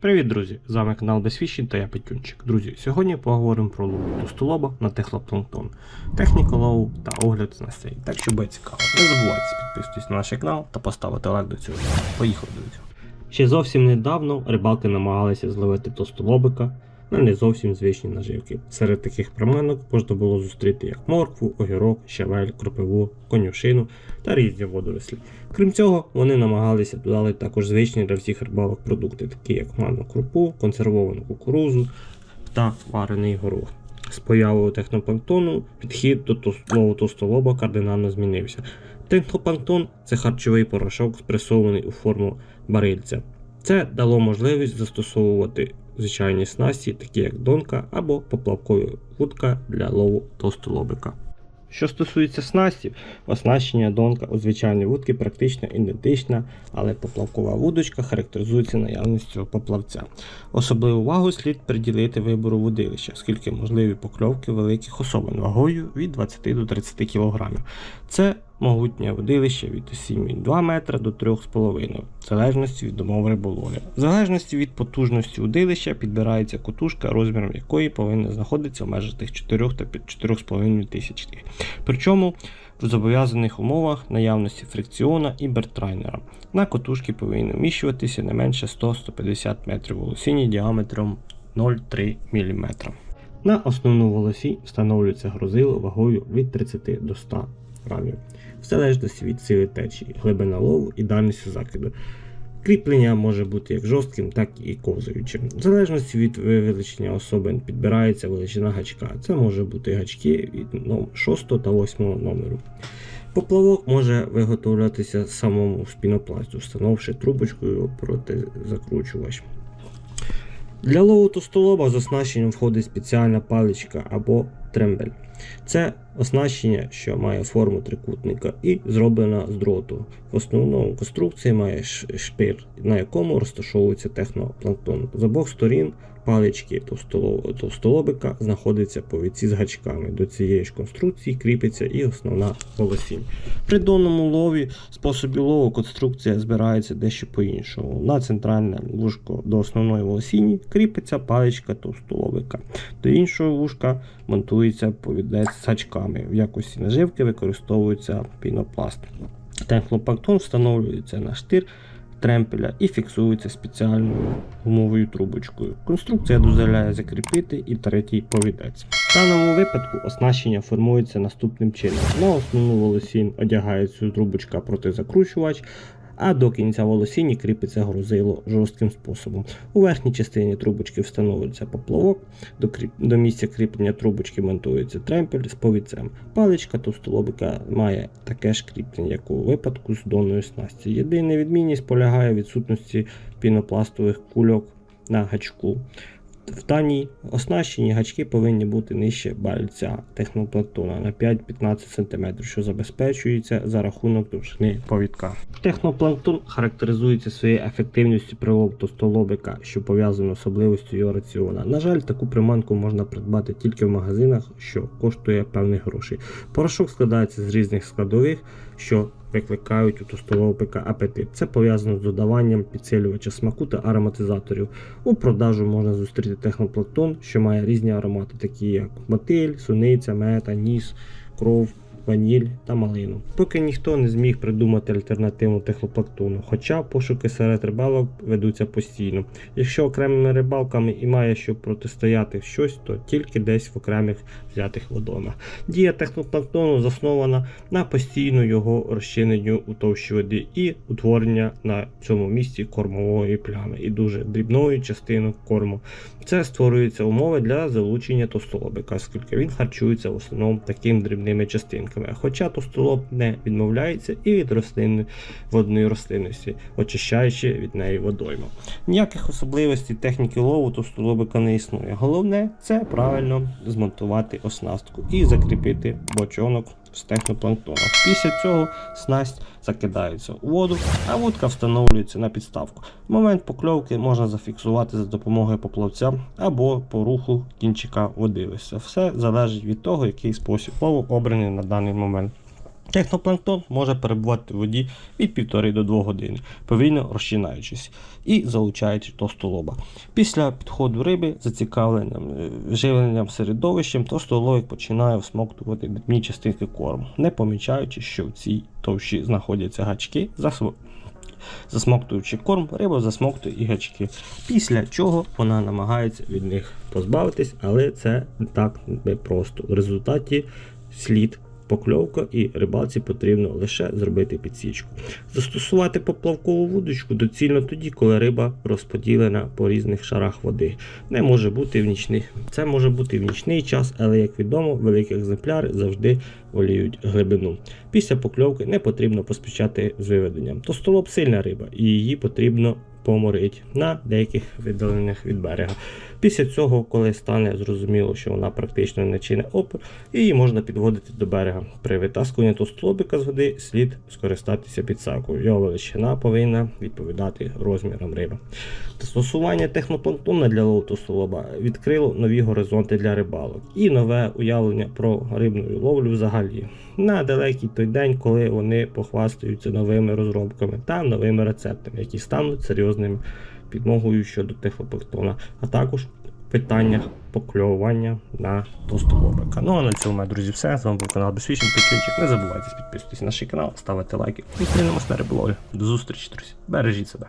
Привіт, друзі! З вами канал Безфішін та я Петюнчик. Друзі, сьогодні поговоримо про лову товстолоба на техлопланктон, техніку лову та огляд снастей. Так що буде цікаво. Не забувайте підписуватись на наш канал та поставити лайк до цього. Поїхали, друзі. Ще зовсім недавно рибалки намагалися зловити товстолобика на не зовсім звичні наживки. Серед таких приманок можна було зустріти як моркву, огірок, щавель, кропиву, конюшину та різні водорослі. Крім цього, вони намагалися додати також звичні для всіх рибалок продукти, такі як манну крупу, консервовану кукурузу та варений горох. З появою технопланктону підхід до тос- лову товстолоба кардинально змінився. Технопланктон це харчовий порошок, спресований у форму барильця. Це дало можливість застосовувати звичайні снасті, такі як донка або поплавкова вудка для лову товстолобика. Що стосується снастів, оснащення донка у звичайній вудки практично ідентичне, але поплавкова вудочка характеризується наявністю поплавця. Особливу увагу слід приділити вибору водилища, оскільки можливі покльовки великих особин вагою від 20 до 30 кг. Це могутнє водилище від 7,2 метра до 3,5 в залежності від умов риболовлі. В залежності від потужності удилища підбирається котушка, розміром якої повинна знаходитися в межах тих 4 та 4,5 тисяч. Причому в зобов'язаних умовах наявності фрикціона і бертрайнера. На котушки повинні вміщуватися не менше 100-150 метрів волосіння діаметром 0,3 мм. На основну волосінь встановлюється грузило вагою від 30 до 100 грамів, в залежності від сили течії, глибина лову і дальності закиду. Кріплення може бути як жорстким, так і ковзаючим. В залежності від вилучення особин підбирається величина гачка. Це може бути гачки від 6 та 8 номеру. Поплавок може виготовлятися самому з пінопласту, встановивши трубочкою проти закручувач. Для лову товстолоба з оснащенням входить спеціальна паличка або трембель. Це оснащення, що має форму трикутника і зроблена з дроту. В основному конструкції має шпир, на якому розташовується технопланктон. З обох сторін палички товстоло- товстолобика знаходиться повідці з гачками. До цієї ж конструкції кріпиться і основна волосінь. При донному лові способі лову конструкція збирається дещо по-іншому. На центральне вушко до основної волосіні кріпиться паличка товстолобика. До іншого вушка монтується повідець з гачками. В якості наживки використовується пінопласт. Технопланктон встановлюється на штир тремпеля і фіксується спеціальною гумовою трубочкою. Конструкція дозволяє закріпити і третій повідець. В даному випадку оснащення формується наступним чином. На основну волосінь одягається трубочка протизакручувач, а до кінця волосіні кріпиться грузило жорстким способом. У верхній частині трубочки встановлюється поплавок, до, кріп... до місця кріплення трубочки монтується тремпель з повідцем. Паличка товстолобика має таке ж кріплення, як у випадку з донною снасті. Єдина відмінність полягає в відсутності пінопластових кульок на гачку. В даній оснащенні гачки повинні бути нижче бальця технопланктона на 5-15 см, що забезпечується за рахунок довжини повідка. Технопланктон характеризується своєю ефективністю при лову товстолобика, що пов'язано з особливістю його раціона. На жаль, таку приманку можна придбати тільки в магазинах, що коштує певних грошей. Порошок складається з різних складових, що викликають у товстолобика апетит. Це пов'язано з додаванням підсилювача смаку та ароматизаторів. У продажу можна зустріти техноплатон, що має різні аромати, такі як мотиль, суниця, мета, ніс, кров. Ваніль та малину. Поки ніхто не зміг придумати альтернативу технопланктону, хоча пошуки серед рибалок ведуться постійно. Якщо окремими рибалками і має що протистояти щось, то тільки десь в окремих взятих водоймах. Дія технопланктону заснована на постійно його розчиненню у товщі води і утворення на цьому місці кормової плями і дуже дрібної частини корму. Це створюються умови для залучення товстолобика, оскільки він харчується в основному такими дрібними частинками. Хоча товстолоб не відмовляється і від рослин водної рослинності, очищаючи від неї водойму. Ніяких особливостей техніки лову товстолобика не існує. Головне це правильно змонтувати оснастку і закріпити бочонок з технопланктоном. Після цього снасть закидається у воду, а вудка встановлюється на підставку. Момент покльовки можна зафіксувати за допомогою поплавця або по руху кінчика водилища. Все залежить від того, який спосіб лову обраний на даний момент. Технопланктон може перебувати в воді від 1,5 до 2 години, повільно розчинаючись і залучаючи товстолоба. Після підходу риби зацікавленням е, живленням середовищем, товстолобик починає всмоктувати дні частинки корму, не помічаючи, що в цій товщі знаходяться гачки. Засмоктуючи корм, риба засмоктує і гачки. Після чого вона намагається від них позбавитись, але це так не просто. В результаті слід покльовка і рибалці потрібно лише зробити підсічку. Застосувати поплавкову вудочку доцільно тоді, коли риба розподілена по різних шарах води. Не може бути в нічний. Це може бути в нічний час, але як відомо, великі екземпляри завжди воліють глибину. Після покльовки не потрібно поспішати з виведенням. Тостолоб сильна риба, і її потрібно поморити на деяких віддалених від берега. Після цього, коли стане зрозуміло, що вона практично не чинить опір, її можна підводити до берега. При витаскуванні товстолобика з води слід скористатися підсакою. Його величина повинна відповідати розмірам риби. Застосування технопланктона для лову товстолоба відкрило нові горизонти для рибалок і нове уявлення про рибну ловлю взагалі. На далекий той день, коли вони похвастаються новими розробками та новими рецептами, які стануть серйозними підмогою щодо технопланктона, а також в питаннях покльовування на товстолобика. Ну а на цьому, мої друзі, все. З вами був канал Безфішін Печунчик. Не забувайте підписуватися на наш канал, ставити лайки. Зустрінемось на риболові. До зустрічі, друзі. Бережіть себе.